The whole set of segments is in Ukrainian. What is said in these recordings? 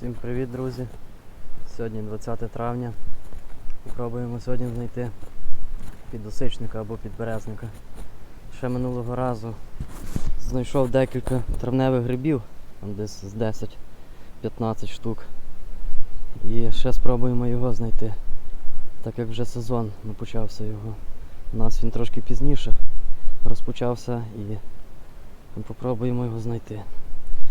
Всім привіт, друзі! Сьогодні 20 травня. Попробуємо сьогодні знайти підосичника або підберезника. Ще минулого разу знайшов декілька травневих грибів, там десь з 10-15 штук. І ще спробуємо його знайти. Так як вже сезон не почався його. У нас він трошки пізніше розпочався і попробуємо його знайти.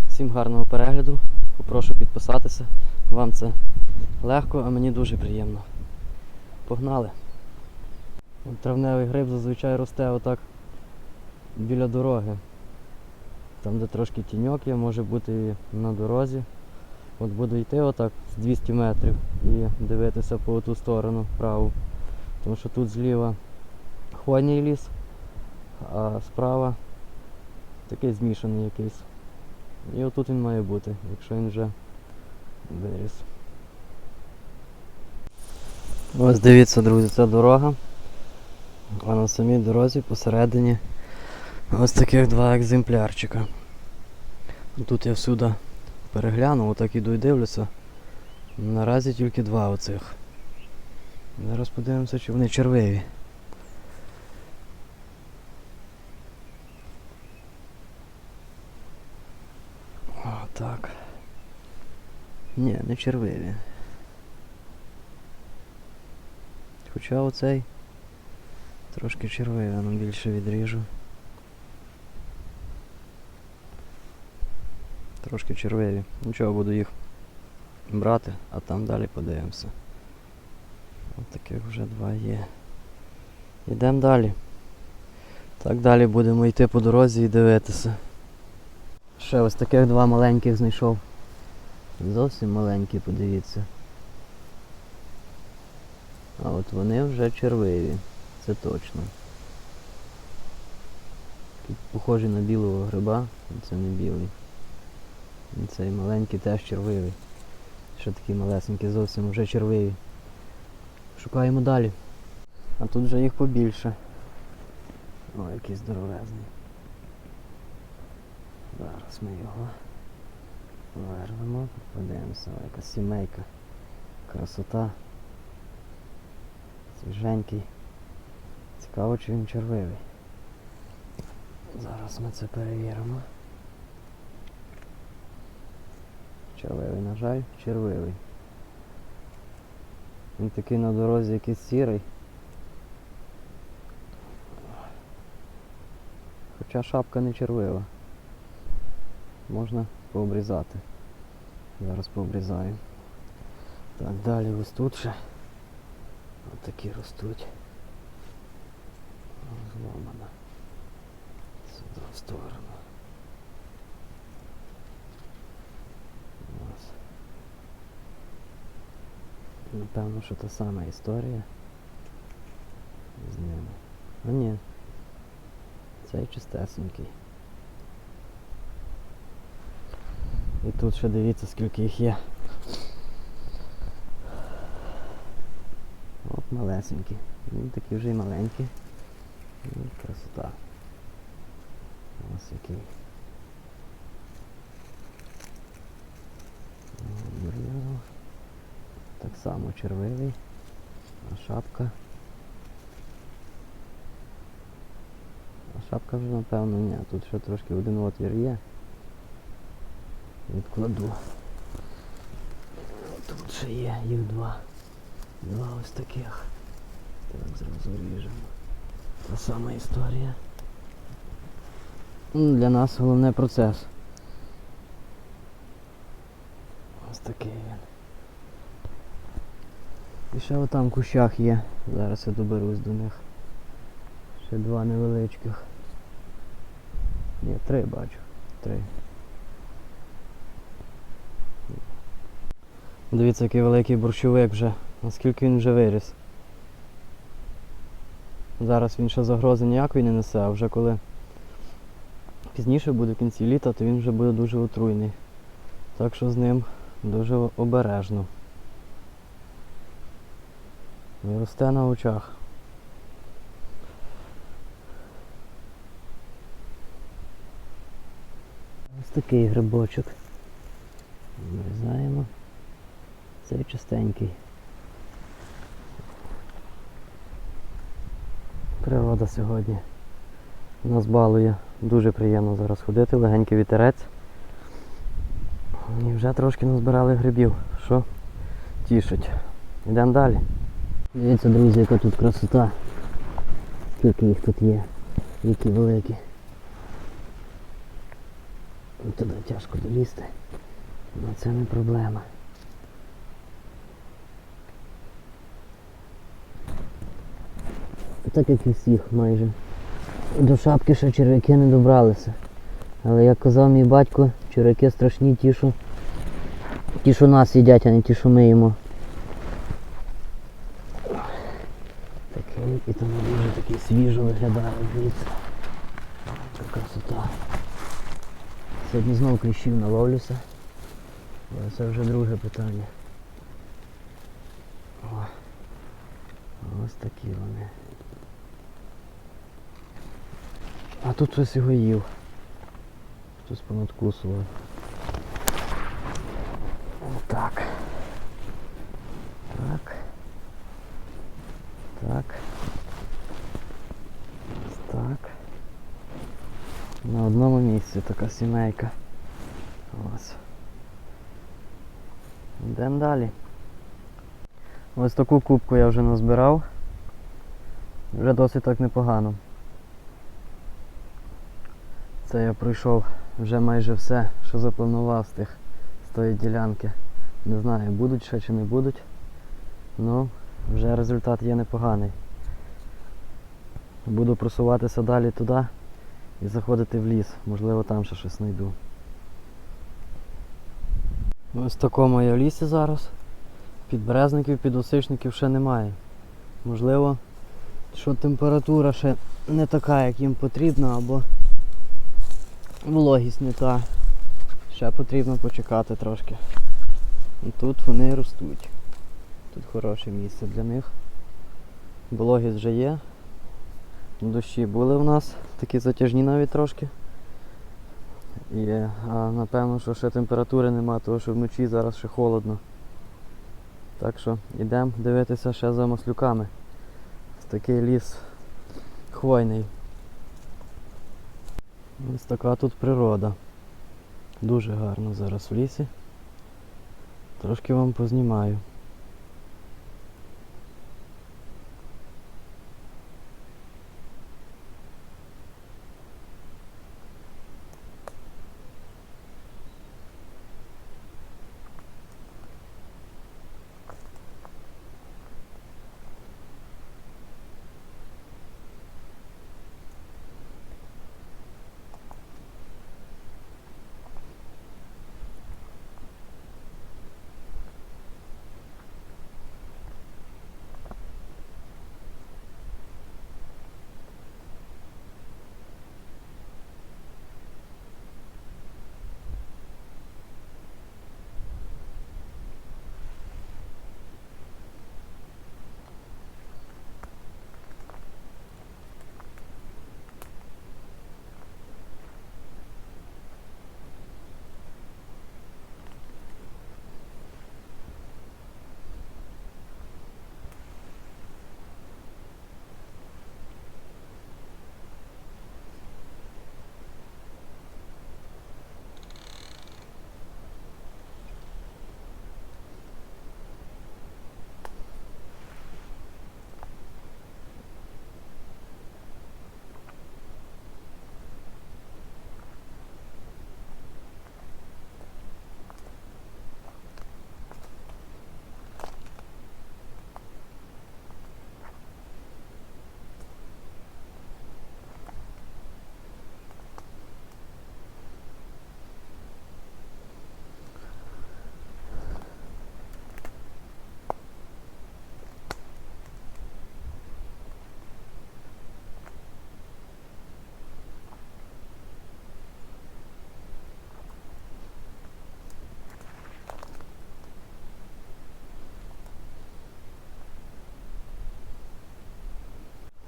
Всім гарного перегляду. Попрошу підписатися. Вам це легко, а мені дуже приємно. Погнали. Травневий гриб зазвичай росте отак біля дороги. Там, де трошки тіньок є, може бути і на дорозі. От буду йти отак з 200 метрів і дивитися по ту сторону праву. Тому що тут зліва хвойний ліс, а справа такий змішаний якийсь. І отут він має бути, якщо він вже виріс. Ось дивіться, друзі, це дорога. А на самій дорозі посередині ось таких два екземплярчика. Тут я всюди переглянув, отак іду і дивлюся. Наразі тільки два оцих. Зараз подивимося, чи вони червиві. О, так. Ні, не червиві. Хоча оцей трошки червивий, ну більше відріжу. Трошки червиві. Нічого, буду їх брати, а там далі подивимося. Ось таких вже два є. Йдемо далі. Так далі будемо йти по дорозі і дивитися. Ще ось таких два маленьких знайшов. Зовсім маленькі, подивіться. А от вони вже червиві, це точно. Тут похожі на білого гриба, це не білий. І цей маленький теж червивий. Ще такі малесенькі зовсім вже червиві. Шукаємо далі. А тут вже їх побільше. О, який здоровезний. Зараз ми його вирвемо, подивимося, яка сімейка. Красота. Свіженький. Цікаво, чи він червивий. Зараз ми це перевіримо. Червивий, на жаль, червивий. Він такий на дорозі якийсь сірий. Хоча шапка не червива. Можна пообрізати. Зараз пообрізаю. Так, далі ось тут ще. Ось такі ростуть. Зломана. Сюди в сторону. Ось. Напевно, що та сама історія з ними. А ні. Цей чистесенький. І тут ще дивіться скільки їх є. От малесенькі. Він такі вже й маленькі. Ну, красота. Ось який. Так само червивий. А шапка. А шапка вже напевно ні. Тут ще трошки один отвір є. Відкладу. Тут ще є, їх два. Два ось таких. Так, зразу ріжемо. Та сама історія. Ну, Для нас головне процес. Ось такий він. І ще отам в кущах є. Зараз я доберусь до них. Ще два невеличких. Ні, три бачу. Три. Дивіться, який великий борщовик вже. Наскільки він вже виріс. Зараз він ще загрози ніякої не несе, а вже коли пізніше буде в кінці літа, то він вже буде дуже отруйний. Так що з ним дуже обережно. Він росте на очах. Ось такий грибочок. Вирізаємо. Цей чистенький. Природа сьогодні нас балує. Дуже приємно зараз ходити, легенький вітерець. І вже трошки назбирали грибів, що тішить. Йдемо далі. Дивіться, друзі, яка тут красота. Скільки їх тут є, які великі. Туди тяжко долізти, але це не проблема. Так як і всіх майже. До шапки ще черв'яки не добралися. Але як казав мій батько, черв'яки страшні ті, що ті, що нас їдять, а не ті, що ми їмо. Такий і тому дуже такий свіжо виглядає, дивіться. Красота. Сьогодні знову кліщів наловлюся. Але це вже друге питання. О, ось такі вони. А тут хтось його їв. Хтось понадкусував. Так. Так. Так. Так. На одному місці така сімейка. Ось. Йдемо далі. Ось таку кубку я вже назбирав. Вже досить так непогано. Це я пройшов вже майже все, що запланував з тих з тої ділянки. Не знаю, будуть ще чи не будуть. Ну, вже результат є непоганий. Буду просуватися далі туди і заходити в ліс. Можливо там ще щось знайду. Ось такому я в лісі зараз. Підберезників, підосичників ще немає. Можливо, що температура ще не така, як їм потрібно, або вологість не та. Ще потрібно почекати трошки. І тут вони ростуть. Тут хороше місце для них. Вологість вже є. Дощі були в нас, такі затяжні навіть трошки. І, а, напевно, що ще температури нема, тому що вночі зараз ще холодно. Так що йдемо дивитися ще за маслюками. Такий ліс хвойний. Ось така тут природа. Дуже гарно зараз в лісі. Трошки вам познімаю.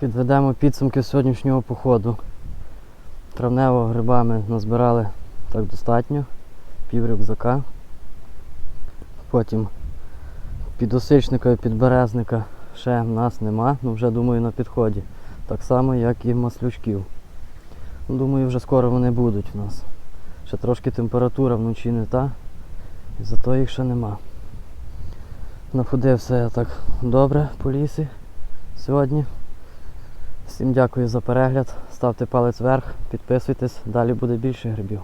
Підведемо підсумки сьогоднішнього походу. Травневого грибами назбирали так достатньо, пів рюкзака. Потім Підосичника і підберезника ще в нас нема, ну вже думаю на підході. Так само, як і маслючків. Ну, Думаю, вже скоро вони будуть в нас. Ще трошки температура вночі не та, і зато їх ще нема. Находився я так добре по лісі сьогодні. Всім дякую за перегляд. Ставте палець вверх, підписуйтесь, далі буде більше грибів.